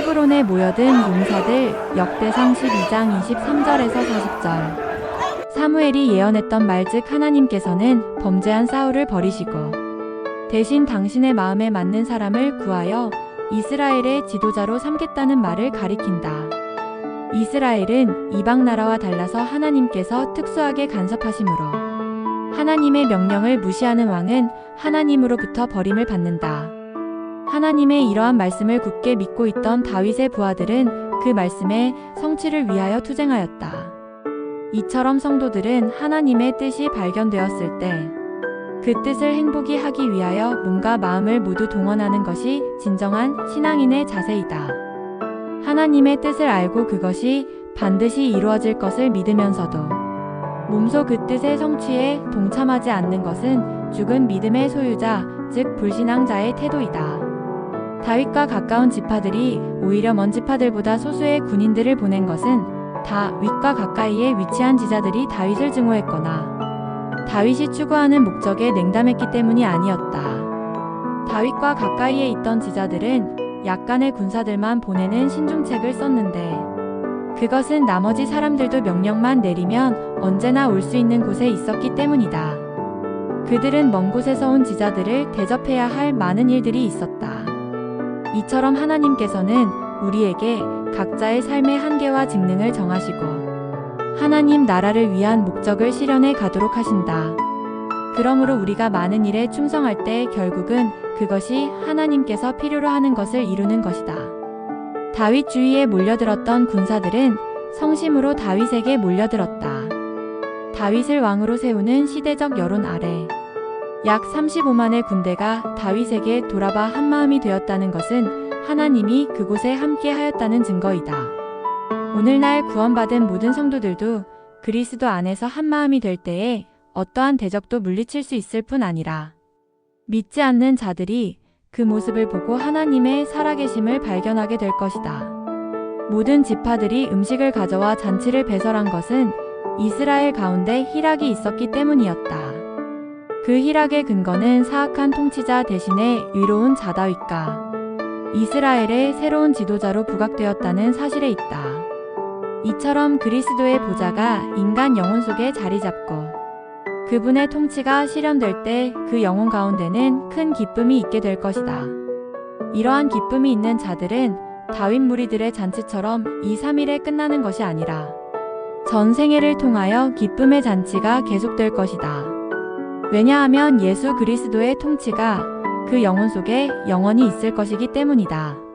헤브론에 모여든 용사들 역대상 12장 23절에서 40절 사무엘이 예언했던 말즉 하나님께서는 범죄한 사울을 버리시고 대신 당신의 마음에 맞는 사람을 구하여 이스라엘의 지도자로 삼겠다는 말을 가리킨다. 이스라엘은 이방 나라와 달라서 하나님께서 특수하게 간섭하심으로 하나님의 명령을 무시하는 왕은 하나님으로부터 버림을 받는다. 하나님의 이러한 말씀을 굳게 믿고 있던 다윗의 부하들은 그 말씀의 성취를 위하여 투쟁하였다. 이처럼 성도들은 하나님의 뜻이 발견되었을 때 그 뜻을 행복히 하기 위하여 몸과 마음을 모두 동원하는 것이 진정한 신앙인의 자세이다. 하나님의 뜻을 알고 그것이 반드시 이루어질 것을 믿으면서도 몸소 그 뜻의 성취에 동참하지 않는 것은 죽은 믿음의 소유자, 즉 불신앙자의 태도이다. 다윗과 가까운 지파들이 오히려 먼 지파들보다 소수의 군인들을 보낸 것은 다 윗과 가까이에 위치한 지자들이 다윗을 증오했거나 다윗이 추구하는 목적에 냉담했기 때문이 아니었다. 다윗과 가까이에 있던 지자들은 약간의 군사들만 보내는 신중책을 썼는데 그것은 나머지 사람들도 명령만 내리면 언제나 올 수 있는 곳에 있었기 때문이다. 그들은 먼 곳에서 온 지자들을 대접해야 할 많은 일들이 있었다. 이처럼 하나님께서는 우리에게 각자의 삶의 한계와 직능을 정하시고 하나님 나라를 위한 목적을 실현해 가도록 하신다. 그러므로 우리가 많은 일에 충성할 때 결국은 그것이 하나님께서 필요로 하는 것을 이루는 것이다. 다윗 주위에 몰려들었던 군사들은 성심으로 다윗에게 몰려들었다. 다윗을 왕으로 세우는 시대적 여론 아래 약 35만의 군대가 다윗에게 돌아봐 한마음이 되었다는 것은 하나님이 그곳에 함께 하였다는 증거이다. 오늘날 구원받은 모든 성도들도 그리스도 안에서 한마음이 될 때에 어떠한 대적도 물리칠 수 있을 뿐 아니라 믿지 않는 자들이 그 모습을 보고 하나님의 살아계심을 발견하게 될 것이다. 모든 지파들이 음식을 가져와 잔치를 배설한 것은 이스라엘 가운데 희락이 있었기 때문이었다. 그 희락의 근거는 사악한 통치자 대신에 위로운 자다윗과 이스라엘의 새로운 지도자로 부각되었다는 사실에 있다. 이처럼 그리스도의 보좌가 인간 영혼 속에 자리 잡고 그분의 통치가 실현될 때 그 영혼 가운데는 큰 기쁨이 있게 될 것이다. 이러한 기쁨이 있는 자들은 다윗 무리들의 잔치처럼 2, 3일에 끝나는 것이 아니라 전 생애를 통하여 기쁨의 잔치가 계속될 것이다. 왜냐하면 예수 그리스도의 통치가 그 영혼 속에 영원히 있을 것이기 때문이다.